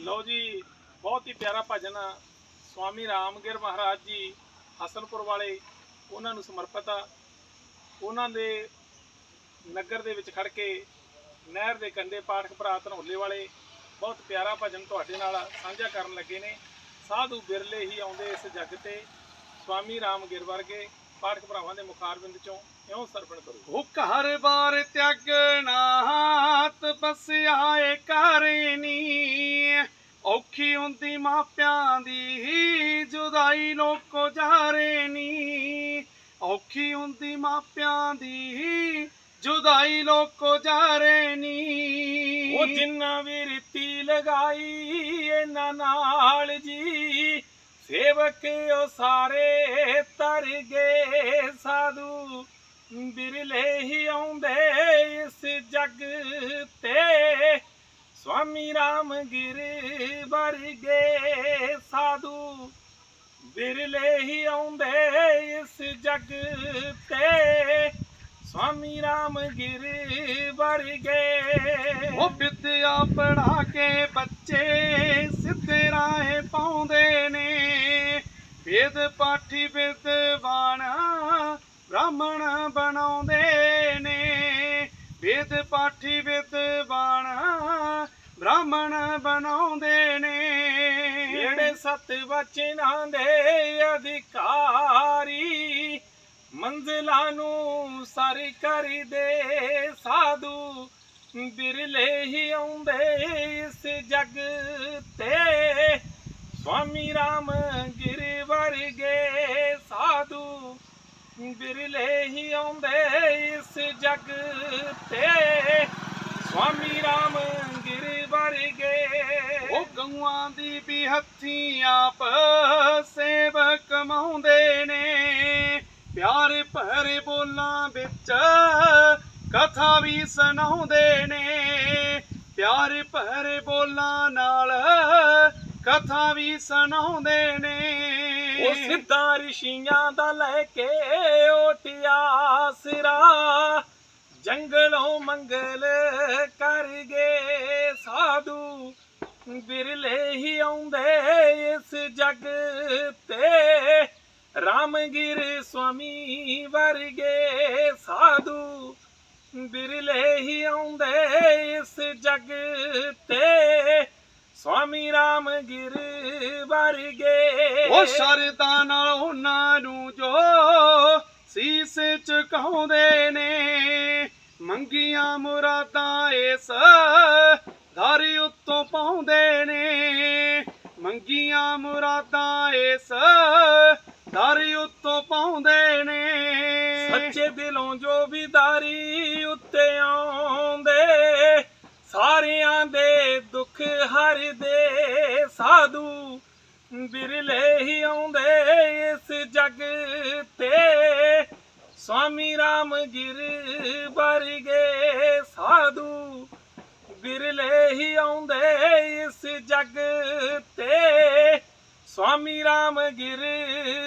ਲਓ ਜੀ, ਬਹੁਤ ਹੀ ਪਿਆਰਾ ਭਜਨ ਆ। ਸਵਾਮੀ ਰਾਮਗਿਰ ਮਹਾਰਾਜ ਜੀ ਹਸਨਪੁਰ ਵਾਲੇ, ਉਹਨਾਂ ਨੂੰ ਸਮਰਪਿਤ ਆ। ਉਹਨਾਂ ਦੇ ਨਗਰ ਦੇ ਵਿੱਚ ਖੜ ਕੇ, ਨਹਿਰ ਦੇ ਕੰਢੇ ਪਾਠਕ ਭਰਾ ਧਨੌਲੇ ਵਾਲੇ, ਬਹੁਤ ਪਿਆਰਾ ਭਜਨ ਤੁਹਾਡੇ ਨਾਲ ਸਾਂਝਾ ਕਰਨ ਲੱਗੇ ਨੇ। ਸਾਧੂ ਬਿਰਲੇ ਹੀ ਆਉਂਦੇ ਇਸ ਜੱਗ ਤੇ। ਸਵਾਮੀ ਰਾਮਗਿਰ ਵਰਗੇ ਪਾਠਕ ਭਰਾਵਾਂ ਦੇ ਮੁਖਾਰਬਿੰਦ ਚੋਂ ਇਉਂ ਸਰਵਣ ਕਰੋ। ਹੁਕ ਹਰ ਬਾਰ ਤਿਆਗਣਾ ਤਪੱਸਿਆ ਏ ਕਰਨੀ ਹੁੰਦੀ ਮਾਪਿਆਂ ਦੀ, ਜੁਦਾਈ ਲੋਕੋ ਜਾਰੇ ਨੀ। ਔਖੀ ਹੁੰਦੀ ਮਾਪਿਆਂ ਦੀ, ਜੁਦਾਈ ਲੋਕੋ ਜਾਰੇ ਨੀ। ਉਹ ਜਿੰਨਾ ਵੀ ਰੀਤੀ ਲਗਾਈ, ਇਹਨਾਂ ਨਾਲ ਜੀ, ਸੇਵਕ ਉਹ ਸਾਰੇ ਤਰ ਗਏ ਸਾਧੂ। ਬਿਰਲੇ ਹੀ ਆਉਂਦੇ ਇਸ ਜੱਗ ਤੇ ਸਵਾਮੀ ਰਾਮਗਿਰ ਵਰਗੇ ਸਾਧੂ। ਬਿਰਲੇ ਹੀ ਆਉਂਦੇ ਇਸ ਜਗ ਤੇ। ਸਵਾਮੀ ਰਾਮਗਿਰ ਵਰਗੇ। ਉਹ ਵਿਦਿਆ ਪੜਾ ਕੇ ਬੱਚੇ ਸਿੱਧੇ ਰਾਹੇ ਪਾਉਂਦੇ ਨੇ। ਵੇਦ ਪਾਠੀ ਵਿਦਵਾਨ ਬਣਾਉਂਦੇ ਨੇ। ਜਿਹੜੇ ਸਤ ਵਚਨਾਂ ਦੇ ਅਧਿਕਾਰੀ ਮੰਜ਼ਿਲਾਂ ਨੂੰ ਸਰ ਕਰਦੇ ਸਾਧੂ, ਬਿਰਲੇ ਹੀ ਆਉਂਦੇ ਇਸ ਜੱਗ ਤੇ। ਸਵਾਮੀ ਰਾਮ ਗਿਰ ਵਰਗੇ ਸਾਧੂ, ਬਿਰਲੇ ਹੀ ਆਉਂਦੇ ਇਸ ਜੱਗ ਤੇ। ਸਵਾਮੀ ਰਾਮ ਗਿਰ ਵਰਗੇ ਗਊਆਂ ਦੀ ਵੀ ਹੱਥੀ ਆਪ ਸੇਵਕ ਕਮਾਉਂਦੇ ਨੇ। ਪਿਆਰ ਭਰੇ ਬੋਲਾਂ ਵਿੱਚ ਕਥਾ ਵੀ ਸੁਣਾਉਂਦੇ ਨੇ। ਪਿਆਰ ਭਰੇ ਬੋਲਾਂ ਨਾਲ ਕਥਾ ਵੀ ਸੁਣਾਉਂਦੇ ਨੇ। ਉਹ ਸਿੱਧਾ ਰਿਸ਼ੀਆਂ ਦਾ ਲੈ ਕੇ ਓਟਿਆ ਸਿਰਾ। ਜੰਗਲੋਂ ਮੰਗਲ ਕਰ ਗਏ ਸਾਧੂ। ਬਿਰਲੇ ਹੀ ਆਉਂਦੇ ਇਸ ਜੱਗ ਤੇ। ਰਾਮਗਿਰ ਸਵਾਮੀ ਵਰਗੇ ਸਾਧੂ ਬਿਰਲੇ ਹੀ ਆਉਂਦੇ ਇਸ ਜੱਗ ਤੇ। ਸਵਾਮੀ ਰਾਮਗਿਰ ਵਰਗੇ ਉਹ ਸ਼ਰਦਾ ਨਾਲ ਉਹਨਾਂ ਨੂੰ ਜੋ ਸੀਸ ਝੁਕਾਉਂਦੇ ਨੇ, ਮੰਗੀਆਂ ਮੁਰਾਦਾਂ ਇਸ ਦਰ ਉੱਤੋਂ ਪਾਉਂਦੇ ਨੇ। ਮੰਗੀਆਂ ਮੁਰਾਦਾਂ ਇਸ ਦਰ ਉੱਤੋਂ ਪਾਉਂਦੇ ਨੇ। ਸੱਚੇ ਦਿਲੋਂ ਜੋ ਵੀ ਵਿਦਾਰੀ ਉੱਤੇ ਆਉਂਦੇ, ਸਾਰਿਆਂ ਦੇ ਦੁੱਖ ਹਰਦੇ। ਸਾਧੂ ਬਿਰਲੇ ਹੀ ਆਉਂਦੇ ਇਸ ਜੱਗ ਤੇ। ਸਵਾਮੀ ਰਾਮਗਿਰ ਵਰਗੇ ਸਾਧੂ ਬਿਰਲੇ ਹੀ ਆਉਂਦੇ ਇਸ ਜੱਗ ਤੇ। ਸਵਾਮੀ ਰਾਮਗਿਰ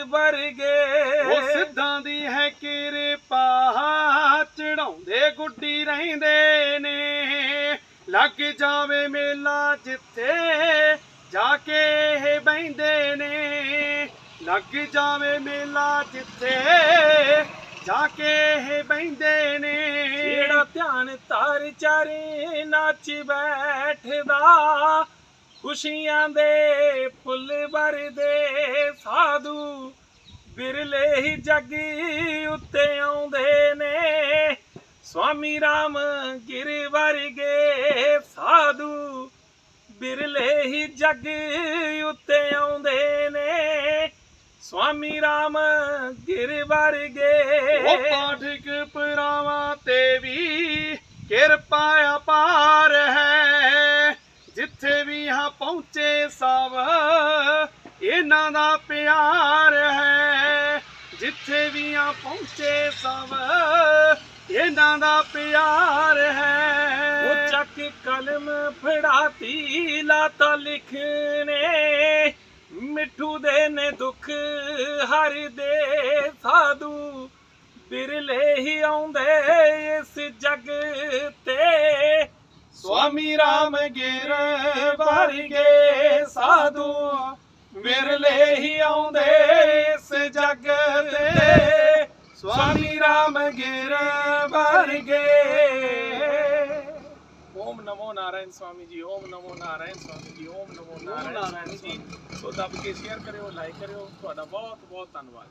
ਵਰਗੇ ਉਹ ਸਿੱਧਾਂ ਦੀ ਹੈ ਕਿਰਪਾ, ਚੜਾਉਂਦੇ ਗੁੱਡੀ ਰਹਿੰਦੇ ਨੇ। ਲੱਗ ਜਾਵੇ ਮੇਲਾ ਜਿੱਥੇ ਜਾ ਕੇ ਇਹ ਬੈੰਦੇ ਨੇ। ਲੱਗ ਜਾਵੇ ਮੇਲਾ ਜਿੱਥੇ ਜਾ ਕੇ ਇਹ ਬੈੰਦੇ ਨੇ। ਜਿਹੜਾ ਧਿਆਨ ਧਰ ਚਾਰੇ ਨੱਚ ਬੈਠਦਾ, ਖੁਸ਼ੀਆਂ ਦੇ ਫੁੱਲ ਵਰਦੇ ਸਾਧੂ ਬਿਰਲੇ ਹੀ ਜੱਗ ਉੱਤੇ ਆਉਂਦੇ ਨੇ। ਸਵਾਮੀ ਰਾਮ ਗਿਰ ਵਰਗੇ ਸਾਧੂ ਬਿਰਲੇ ਹੀ ਜੱਗ ਉੱਤੇ ਆਉਂਦੇ ਨੇ। ਸਵਾਮੀ ਰਾਮ ਗਿਰ ਵਰਗੇ ਉਹ ਪਾਠਕ ਪਰਾਵਾਂ ਤੇ ਵੀ ਕਿਰਪਾ ਅਪਾਰ ਹੈ। ਜਿੱਥੇ ਵੀ ਹਾਂ ਪਹੁੰਚੇ ਸਭ, ਇਹਨਾਂ ਦਾ ਪਿਆਰ ਹੈ। ਜਿੱਥੇ ਵੀ ਆ ਪਹੁੰਚੇ ਸਭ, ਇਹਨਾਂ ਦਾ ਪਿਆਰ ਹੈ। ਉਹ ਚੱਕ ਕਲਮ ਫੜਾਤੀ, ਲਾਤਾ ਲਿਖਨੇ ਮਿੱਠੂ ਦੇ ਨੇ ਦੁੱਖ, ਹਰ ਦੇ ਸਾਧੂ। ਬਿਰਲੇ ਹੀ ਆਉਂਦੇ ਇਸ ਜੱਗ ਤੇ। ਸੁਆਮੀ ਰਾਮ ਗਿਰ ਵਰਗੇ ਸਾਧੂ ਵਿਰਲੇ ਹੀ ਆਉਂਦੇ ਇਸ ਜੱਗ ਤੇ। ਸੁਆਮੀ ਰਾਮ ਗਿਰ ਵਰਗੇ ਓਮ ਨਮੋ ਨਾਰਾਇਣ ਸਵਾਮੀ ਜੀ ਓਮ ਨਮੋ ਨਾਰਾਇਣ ਸਵਾਮੀ ਜੀ ਓਮ ਨਮੋ ਨਾਰਾਇਣ ਸਵਾਮੀ ਜੀ। ਸੋ ਦੱਬ ਕੇ ਸ਼ੇਅਰ ਕਰਿਓ ਲਾਈਕ ਕਰਿਓ। ਤੁਹਾਡਾ ਬਹੁਤ ਬਹੁਤ ਧੰਨਵਾਦ।